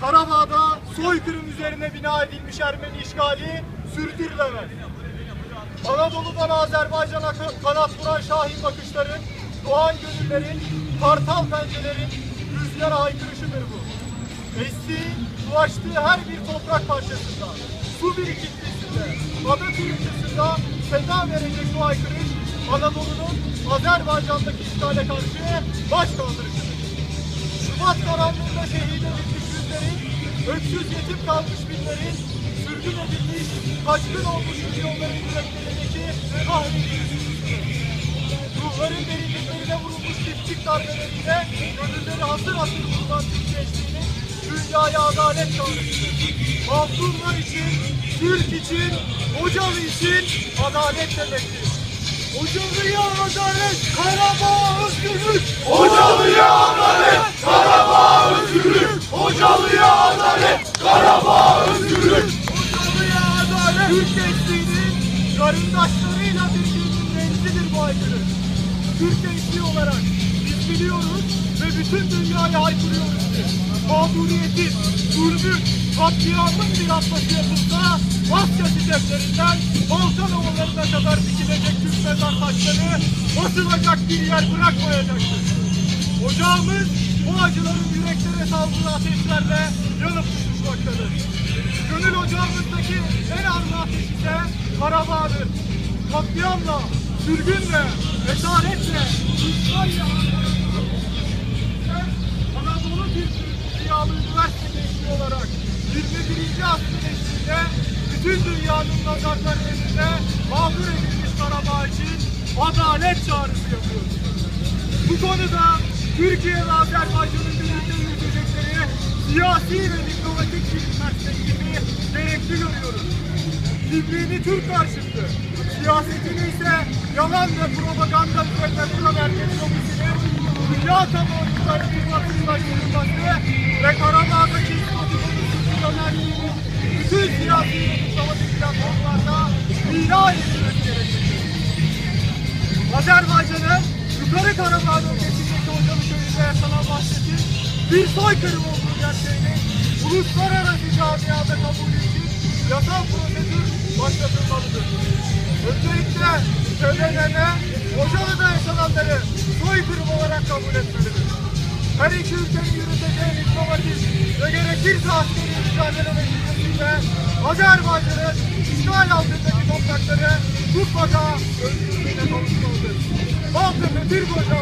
Karabağ'da soykırım üzerine bina edilmiş Ermeni işgali sürdürülemez. Anadolu'dan Azerbaycan'a ka- kanat vuran şahin bakışların, doğan gönüllerin, kartal pençelerin rüzgara haykırışıdır bu. Estiği, ulaştığı her bir toprak parçasında, su birikintisinde, ada kırıntısında feda verecek bu haykırış, Anadolu'nun Azerbaycan'daki işgale karşı baş kaldırışıdır. Şubat karanlığında yüzlerin, öksüz yetim kalmış binlerin, sürgün edilmiş, kaçkın olmuş milyonların yüreklerindeki kahredici Ruhların derinliklerine vurulmuş dipçik darbeleriyle gönülleri hasır hasır bulunan Türk gençliğinin dünyaya adalet çağrısıdır. Mazlumlar için, Türk için, Hocalı için adalet demektir. Hocalıya adalet, Karabağ özgürlük! Hocalıya adalet, yarındaşlarıyla birliğinin rencidir bu aykırı. Türk gençliği olarak biz biliyoruz ve bütün dünyaya haykırıyoruz ki mağduriyetin, zulmün, katliamın bir atması yapılsa Asya steplerinden Balkan ovalarına kadar dikilecek Türk mezar taşları basılacak bir yer bırakmayacaktır. Ocağımız bu acıların yüreklere saldığı ateşlerle yanıp tutuşmaktadır. Gönül ocağımızdaki en arzu ateş ise Karabağ'dır. Katliamla, sürgünle, esaretle, işgalle Anadolu Kültürü Ziyalı Üniversite Gençliği olarak 21. asrın eşliğinde bütün dünyanın nazarları önünde mağdur edilmiş Karabağ için adalet çağrısı yapıyoruz. Bu konuda Türkiye ve Azerbaycan'ın birlikte yürütecekleri siyasi ve diplomatik bir perspektifi gerekli görüyoruz. Kimliğini Türk karşıtı, siyasetini ise yalan ve propaganda üzerine kuran erkek lobisinin dünya kamuoyunda itibarsızlaştırılması ve Karabağ'daki statüsünü yöneldiğimiz bütün siyasi diplomatik platformlarda bina edilmesi gerekir. Azerbaycan'ın yukarı Karabağ bölgesindeki Hocalı köyünde yaşanan vahşetin bir soykırım olduğu gerçeğini uluslararası camiada kabul için yasal prosedür başlatılmalıdır. Öncelikle TBMM Hocalı'da yaşananları soykırım olarak kabul etmelidir. Her iki ülkenin yürüteceği diplomatik ve gerekirse askeri mücadele neticesiyle Azerbaycan'ın işgal altındaki toprakları mutlaka özgürlüğüne kavuşmalıdır. Maltepe Türk Ocağı